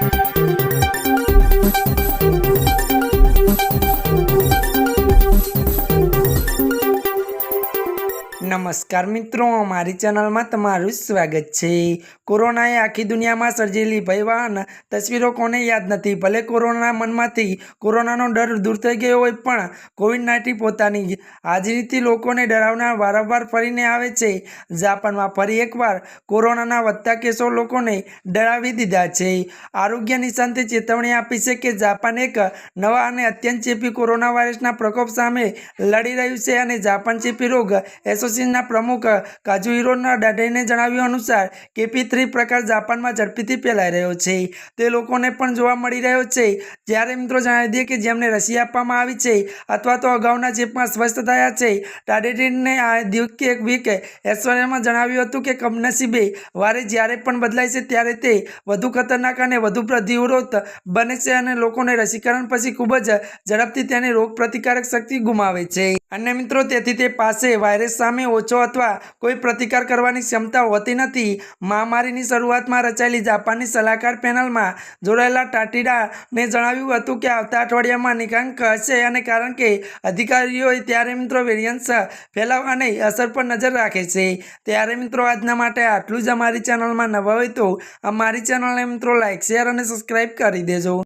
Thank you. નમસ્કાર મિત્રો, મારી ચેનલમાં તમારું સ્વાગત છે. કોરોનાએ આખી દુનિયામાં સર્જેલી ભયવાન તસવીરો કોને યાદ નથી? ભલે કોરોના મનમાંથી કોરોનાનો ડર દૂર થઈ ગયો હોય, પણ કોવિડ નાઇન્ટીન પોતાની હાજરીથી લોકોને ડરાવનાર વારંવાર ફરીને આવે છે. જાપાનમાં ફરી એકવાર કોરોનાના વધતા કેસો લોકોને ડરાવી દીધા છે. આરોગ્ય નિષ્ણાંતે ચેતવણી આપી છે કે જાપાન એક નવા અને અત્યંત ચેપી કોરોના વાયરસના પ્રકોપ સામે લડી રહ્યું છે અને જાપાન ચેપી રોગ એસોસિએશનના પ્રમુખ કાજુહિરોના દાડેને જણાવ્યું અનુસાર, કેપી થ્રી પ્રકાર જાપાનમાં ઝડપીથી ફેલાઈ રહ્યો છે. તે લોકોને પણ જોવા મળી રહ્યો છે. જ્યારે મિત્રો જણાવી દઈએ કે જેમને રસી આપવામાં આવી છે અથવા તો અગાઉના ચેપમાં સ્વસ્થ થયા છે ટાડેટીને આ દિવકે એક વીક એશ્વર્યમાં જણાવ્યું હતું કે કમનસીબે વારે જ્યારે પણ બદલાય છે ત્યારે તે વધુ ખતરનાક અને વધુ પ્રતિરોધ બને છે અને લોકોને રસીકરણ પછી ખૂબ જ ઝડપથી તેની રોગ પ્રતિકારક શક્તિ ગુમાવે છે. અને મિત્રો, તેથી તે પાસે વાયરસ સામે ઓછો અથવા કોઈ પ્રતિકાર કરવાની ક્ષમતા હોતી નથી. મહામારીની શરૂઆતમાં રચાયેલી જાપાનની સલાહકાર પેનલમાં જોડાયેલા ટાટીડાને જણાવ્યું હતું કે, આવતા અઠવાડિયામાં નિકાંક હશે અને કારણ કે અધિકારીઓએ ત્યારે મિત્રો વેરિયન્સ ફેલાવવાની અસર પર નજર રાખે છે. ત્યારે મિત્રો, આજના માટે આટલું જ અમારી ચેનલમાં નવા હોય તો અમારી ચેનલને મિત્રો લાઇક શેર અને સબસ્ક્રાઈબ કરી દેજો.